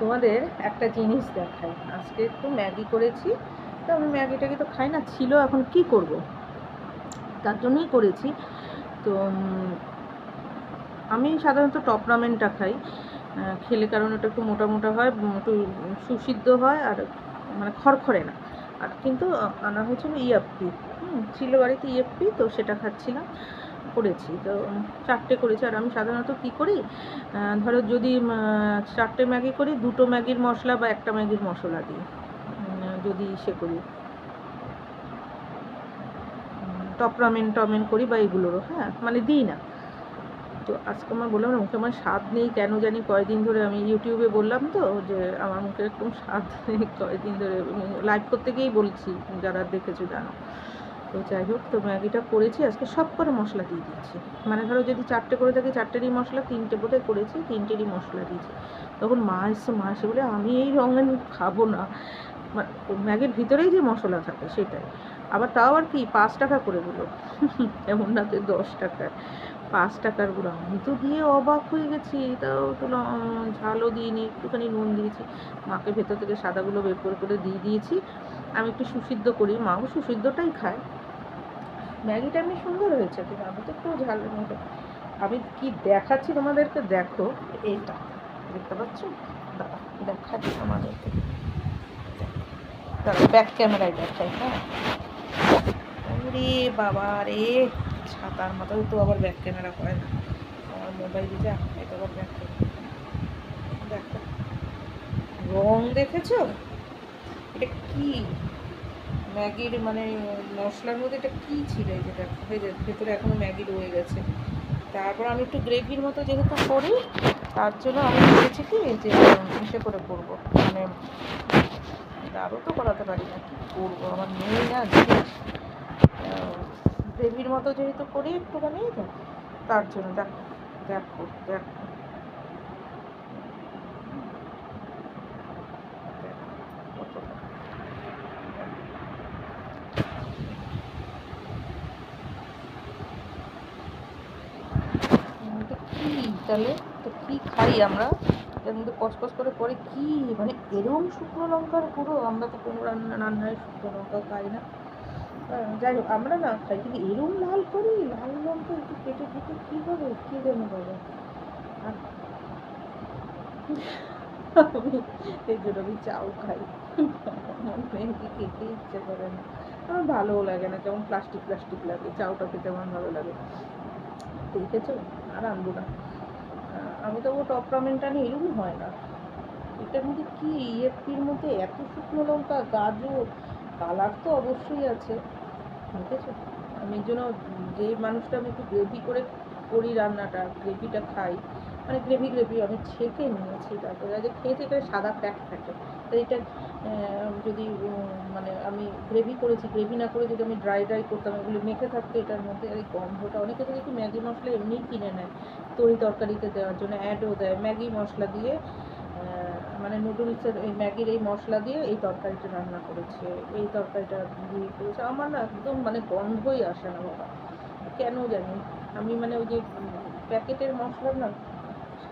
তোমাদের একটা জিনিস দেখাই। আজকে একটু ম্যাগি করেছি, তো আমি ম্যাগিটাকে তো খাই না, ছিল, এখন কি করব? তার জন্যই করেছি। তো আমি সাধারণত টপ রামেনটা খাই। খেলে কারণ ওটা একটু মোটা মোটা হয় একটু সুসিদ্ধ হয়, আর মানে খড়খড়ে না। আর কিন্তু আনা হয়েছিল ইএফপি হুম, ছিল বাড়িতে ইএফপি তো সেটা খাচ্ছিলাম। করেছি। তো চারটে করেছি। আর আমি সাধারণত কী করি? ধরো যদি চারটে ম্যাগি করি, দুটো ম্যাগির মশলা বা একটা ম্যাগির মশলা দিই। যদি সে করি। টপ রামেন টমেন করি বা এগুলোরও হ্যাঁ? মানে দিই না। তো আজকে আমার বললাম না, মুখে আমার স্বাদ নেই, কেন জানি কয়েকদিন ধরে আমি ইউটিউবে বললাম তো যে আমার মুখে একদম স্বাদ নেই, কয়েকদিন ধরে লাইভ করতে গিয়েই বলছি, যারা দেখেছ জানো। তো যাই হোক, তো ম্যাগিটা করেছি। আজকে সব করে মশলা দিয়ে দিয়েছি। মানে ধরো যদি চারটে করে থাকি, চারটেরই মশলা, তিনটে বোধহয় করেছি, তিনটেরই মশলা দিয়েছি। তখন মা এসে মা এসে বলে, আমি এই রঙের খাব না। ম্যাগির ভিতরেই যে মশলা থাকে, সেটাই। আবার তাও আর কি, পাঁচ টাকা করে দিল এমন না যে দশ টাকার। পাঁচ টাকার গুঁড়ো আমি তো দিয়ে অবাক হয়ে গেছি। তাও তো ঝালও দিইনি, একটুখানি নুন দিয়েছি। মাকে ভেতর থেকে সাদাগুলো বের করে করে দিয়ে দিয়েছি। আমি একটু সুসিদ্ধ করি। মাও সুসিদ্ধটাই খায়। ম্যাগিটা এমনি সুন্দর হয়েছে কিন্তু আমি তো একটু ঝাল মেটে আমি কি দেখাচ্ছি তোমাদেরকে? দেখো, এইটা। দেখতে পাচ্ছ? দাঁড়া দেখাচ্ছি তোমাদেরকে। দাঁড়া ব্যাক ক্যামেরায় দেখাই হ্যাঁ? ওরে বাবা রে, ছাতার মাথায় তো আবার ব্যাক ক্যামেরা হয় না। আমার মোবাইল যা এটা আবার ব্যাক ক্যামেরা দেখো। রং দেখেছ? এটা কি? ম্যাগির মানে মশলার মধ্যে এটা কী ছিল এই যে দেখো এই ভেতরে এখনও ম্যাগি রয়ে গেছে? তারপর আমি একটু গ্রেভির মতো যেহেতু করি তার জন্য আমি ভেবেছি কি যে ইসে করে করব। মানে আরও তো করাতে পারি না কি করব? আমার নেই না গ্রেভির মতো যেহেতু করি একটুখানি তার জন্য দেখো দেখো দেখো, তাহলে তো কি খাই আমরা? এর মধ্যে কসকস করে পরে কি? মানে এরকম শুকনো লঙ্কার গুঁড়ো? আমরা তো কোনো রান্না, রান্নায় শুকনো লঙ্কা খাই না। যাই হোক, আমরা না খাই, কিন্তু এরকম লাল করি? লাল লঙ্কা একটু কেটে কেটে কী হবে কী যেন আর আমি এই জন্য আমি চাও খাই। আমার মেয়েকে খেতে ইচ্ছে করে না। আমার ভালোও লাগে না, কেমন প্লাস্টিক প্লাস্টিক লাগে। চাউটা খেতে আমার ভালো লাগে। দেখেছ? আর আনব না। আমি তো ও টপ রামেনটা নিয়ে এরকম হয় না। এটার মধ্যে কি ইএফপির মধ্যে এত শুকনো লঙ্কা, গাজর, কালার তো অবশ্যই আছে। দেখেছ আমি জন্য যে মানুষটা আমি একটু গ্রেভি করে করি রান্নাটা গ্রেভিটা খাই মানে গ্রেভি গ্রেভি আমি ছেঁকে নিয়েছি তারপরে আজ খেয়েছি এটা সাদা ফ্যাট থাকে। তো এটা যদি মানে আমি গ্রেভি করেছি গ্রেভি না করে যদি আমি ড্রাই ড্রাই করতাম, এগুলো মেখে থাকতো, এটার মধ্যে আর এই গন্ধটা। অনেকে তো দেখি ম্যাগি মশলা এমনিই কিনে নেয়, তরি তরকারিতে দেওয়ার জন্য অ্যাডও দেয়। ম্যাগি মশলা দিয়ে মানে নুডলসের এই ম্যাগির এই মশলা দিয়ে এই তরকারিটা রান্না করেছে। এই তরকারিটা দিয়ে করেছে। আমার না একদম মানে গন্ধই আসে না, বাবা। কেন জানি? আমি মানে ওই যে প্যাকেটের মশলা না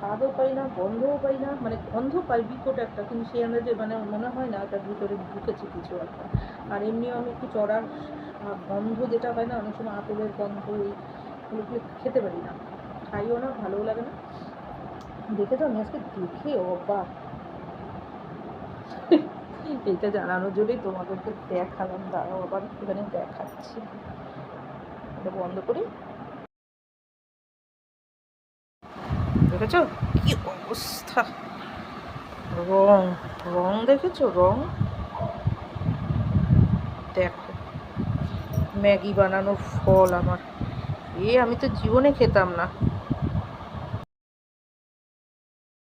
স্বাদও পাই না, গন্ধও পাই না মানে গন্ধ পাই বিকট একটা, কিন্তু সেই আন্দাজে মানে মনে হয় না তার ভিতরে ঢুকেছে কিছু একটা। আর এমনিও আমি একটু চড়ার গন্ধ যেটা হয় না, অনেক সময় আপেলের গন্ধ এইগুলো খেতে পারি না। খাইও না, ভালোও লাগে না। দেখে তো আমি আজকে দেখে অবাক। এটা জানানোর জন্যই তোমাদেরকে দেখালাম, দাঁড়াও আবার একটুখানি দেখাচ্ছি। এটা বন্ধ করি। দেখেছ? কি অবস্থা? রং রং দেখেছ? রং? দেখো, ম্যাগি বানানোর ফল আমার। এ, আমি তো জীবনে খেতাম না।